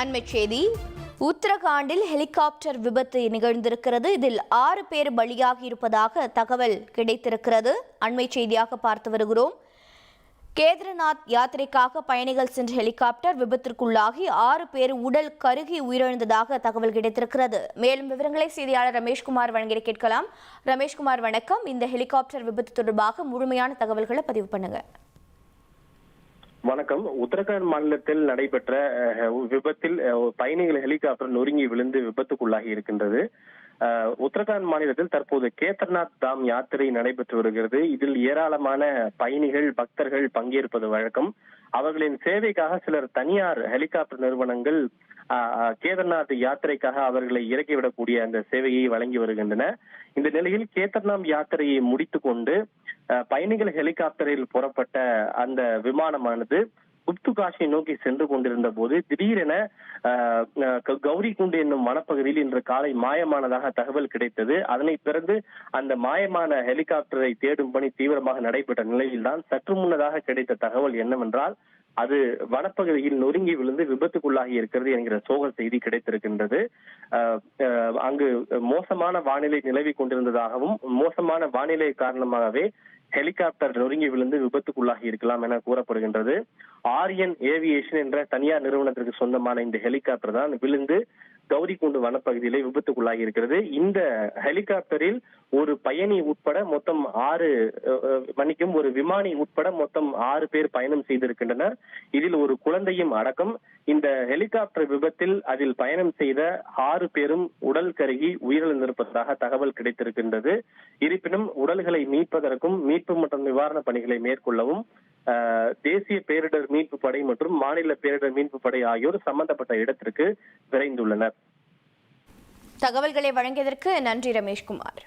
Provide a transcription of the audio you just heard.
அண்மைச் செய்தி. உத்தரகாண்டில் ஹெலிகாப்டர் விபத்து நிகழ்ந்திருக்கிறது. இதில் ஆறு பேர் பலியாகி இருப்பதாக தகவல் கிடைத்திருக்கிறது. அண்மைச் செய்தியாக பார்த்து வருகிறோம். கேதார்நாத் யாத்திரைக்காக பயணிகள் சென்ற ஹெலிகாப்டர் விபத்திற்குள்ளாகி ஆறு பேர் உடல் கருகி உயிரிழந்ததாக தகவல் கிடைத்திருக்கிறது. மேலும் விவரங்களை செய்தியாளர் ரமேஷ்குமார் வழங்கி கேட்கலாம். ரமேஷ்குமார் வணக்கம். இந்த ஹெலிகாப்டர் விபத்து தொடர்பாக முழுமையான தகவல்களை பதிவு பண்ணுங்கள் வணக்கம். உத்தரகாண்ட் மாநிலத்தில் நடைபெற்ற விபத்தில் பயணிகள் ஹெலிகாப்டர் நொறுங்கி விழுந்து விபத்துக்குள்ளாகி இருக்கின்றது. உத்தரகாண்ட் மாநிலத்தில் தற்போது கேதர்நாத் தாம் யாத்திரை நடைபெற்று வருகிறது. இதில் ஏராளமான பயணிகள் பக்தர்கள் பங்கேற்பது வழக்கம். அவர்களின் சேவைக்காக சிலர் தனியார் ஹெலிகாப்டர் நிறுவனங்கள் கேதர்நாத் யாத்திரைக்காக அவர்களை இறக்கிவிடக்கூடிய அந்த சேவையை வழங்கி வருகின்றன. இந்த நிலையில் கேதர்நாத் யாத்திரையை முடித்துக்கொண்டு பயணிகள் ஹெலிகாப்டரில் புறப்பட்ட அந்த விமானமானது குப்து காஷி நோக்கி சென்று கொண்டிருந்த போது திடீரென கௌரி குண்டு கௌரிகுண்டு என்னும் வனப்பகுதியில் இன்று காலை மாயமானதாக தகவல் கிடைத்தது. அதனைத் பிறகு அந்த மாயமான ஹெலிகாப்டரை தேடும் பணி தீவிரமாக நடைபெற்ற நிலையில்தான் சற்று முன்னதாக கிடைத்த தகவல் என்னவென்றால் அது வனப்பகுதியில் நொறுங்கி விழுந்து விபத்துக்குள்ளாகி இருக்கிறது என்கிற சோக செய்தி கிடைத்திருக்கின்றது. அஹ், அங்கு மோசமான வானிலை நிலவி கொண்டிருந்ததாகவும் மோசமான வானிலை காரணமாகவே ஹெலிகாப்டர் நொறுங்கி விழுந்து விபத்துக்குள்ளாகி இருக்கலாம் என கூறப்படுகின்றது. ஆரியன் ஏவியேஷன் என்ற தனியார் நிறுவனத்திற்கு சொந்தமான இந்த ஹெலிகாப்டர் தான் விழுந்து கௌரிகுண்டு வனப்பகுதியிலே விபத்துக்குள்ளாகி இருக்கிறது. இந்த ஹெலிகாப்டரில் ஒரு பயணி உட்பட மொத்தம் ஆறு மன்னிக்கும் ஒரு விமானி உட்பட மொத்தம் ஆறு பேர் பயணம் செய்திருக்கின்றனர். இதில் ஒரு குழந்தையும் அடக்கம். இந்த ஹெலிகாப்டர் விபத்தில் அதில் பயணம் செய்த ஆறு பேரும் உடல் கருகி உயிரிழந்திருப்பதாக தகவல் கிடைத்திருக்கின்றது. இருப்பினும் உடல்களை மீட்பதற்கும் மீட்பு மற்றும் நிவாரண பணிகளை மேற்கொள்ளவும் தேசிய பேரிடர் மீட்பு படை மற்றும் மாநில பேரிடர் மீட்பு படை ஆகியோர் சம்பந்தப்பட்ட இடத்திற்கு விரைந்துள்ளனர். தகவல்களை வழங்கியதற்கு நன்றி ரமேஷ்குமார்.